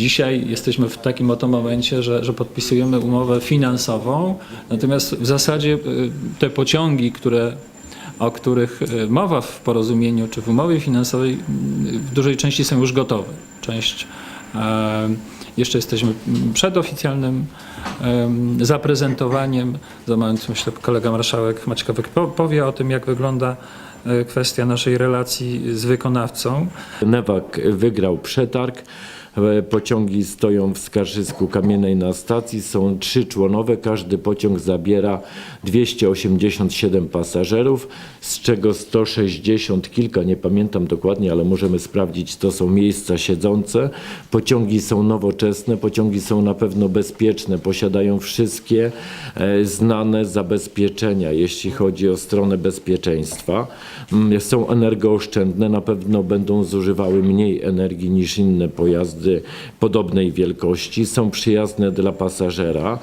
Dzisiaj jesteśmy w takim oto momencie, że, że podpisujemy umowę finansową, natomiast w zasadzie y, te pociągi, które o których y, mowa w porozumieniu czy w umowie finansowej, y, w dużej części są już gotowe. Część jeszcze jesteśmy przed oficjalnym em, zaprezentowaniem. Za moment myślę kolega marszałek po- powie o tym, jak wygląda kwestia naszej relacji z wykonawcą. Newak wygrał przetarg. E, Pociągi stoją w Skarżysku Kamiennej na stacji. Są trzy członowe. Każdy pociąg zabiera 287 pasażerów, z czego 160 kilka, nie pamiętam dokładnie, ale możemy sprawdzić, to są miejsca siedzące. Pociągi są nowoczesne, pociągi są na pewno bezpieczne, posiadają wszystkie e, znane zabezpieczenia, jeśli chodzi o stronę bezpieczeństwa. Mm, Są energooszczędne, na pewno będą zużywały mniej energii niż inne pojazdy podobnej wielkości. Są przyjazne dla pasażera.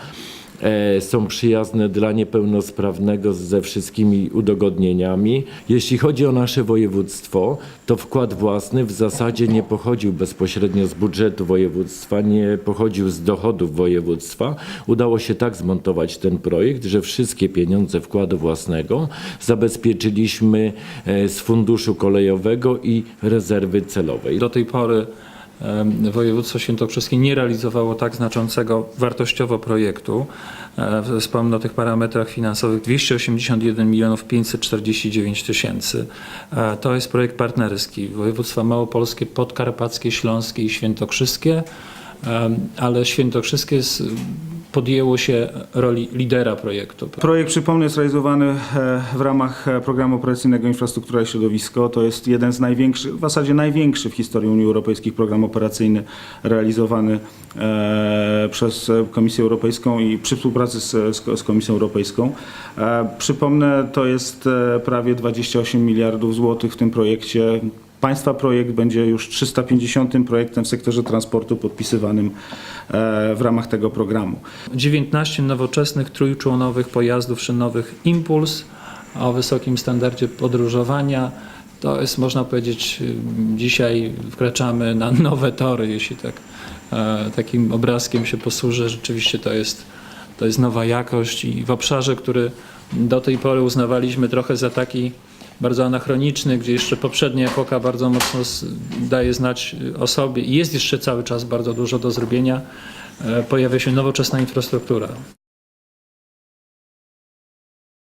E, są przyjazne dla niepełnosprawnego ze wszystkimi udogodnieniami. Jeśli chodzi o nasze województwo, to wkład własny w zasadzie nie pochodził bezpośrednio z budżetu województwa, nie pochodził z dochodów województwa. Udało się tak zmontować ten projekt, że wszystkie pieniądze wkładu własnego zabezpieczyliśmy e, z funduszu kolejowego i rezerwy celowej. Do tej pory województwo świętokrzyskie nie realizowało tak znaczącego wartościowo projektu. E, Wspomnę o tych parametrach finansowych 281 milionów 549 tysięcy. E, To jest projekt partnerski. Województwa małopolskie, podkarpackie, śląskie i świętokrzyskie, ale świętokrzyskie jest, podjęło się roli lidera projektu. Projekt, przypomnę, jest realizowany e, w ramach e, programu operacyjnego Infrastruktura i Środowisko. To jest jeden z największych, w zasadzie największy w historii Unii Europejskiej program operacyjny realizowany e, przez Komisję Europejską i przy współpracy z, Komisją Europejską. Przypomnę, to jest prawie 28 miliardów złotych w tym projekcie. Państwa projekt będzie już 350 projektem w sektorze transportu podpisywanym e, w ramach tego programu. 19 nowoczesnych trójczłonowych pojazdów szynowych Impuls o wysokim standardzie podróżowania. To jest, można powiedzieć, y, dzisiaj wkraczamy na nowe tory, jeśli tak e, takim obrazkiem się posłużę. Rzeczywiście to jest, to jest nowa jakość i w obszarze, który do tej pory uznawaliśmy trochę za taki bardzo anachroniczny, gdzie jeszcze poprzednia epoka bardzo mocno daje znać y, o sobie i jest jeszcze cały czas bardzo dużo do zrobienia, e, pojawia się nowoczesna infrastruktura.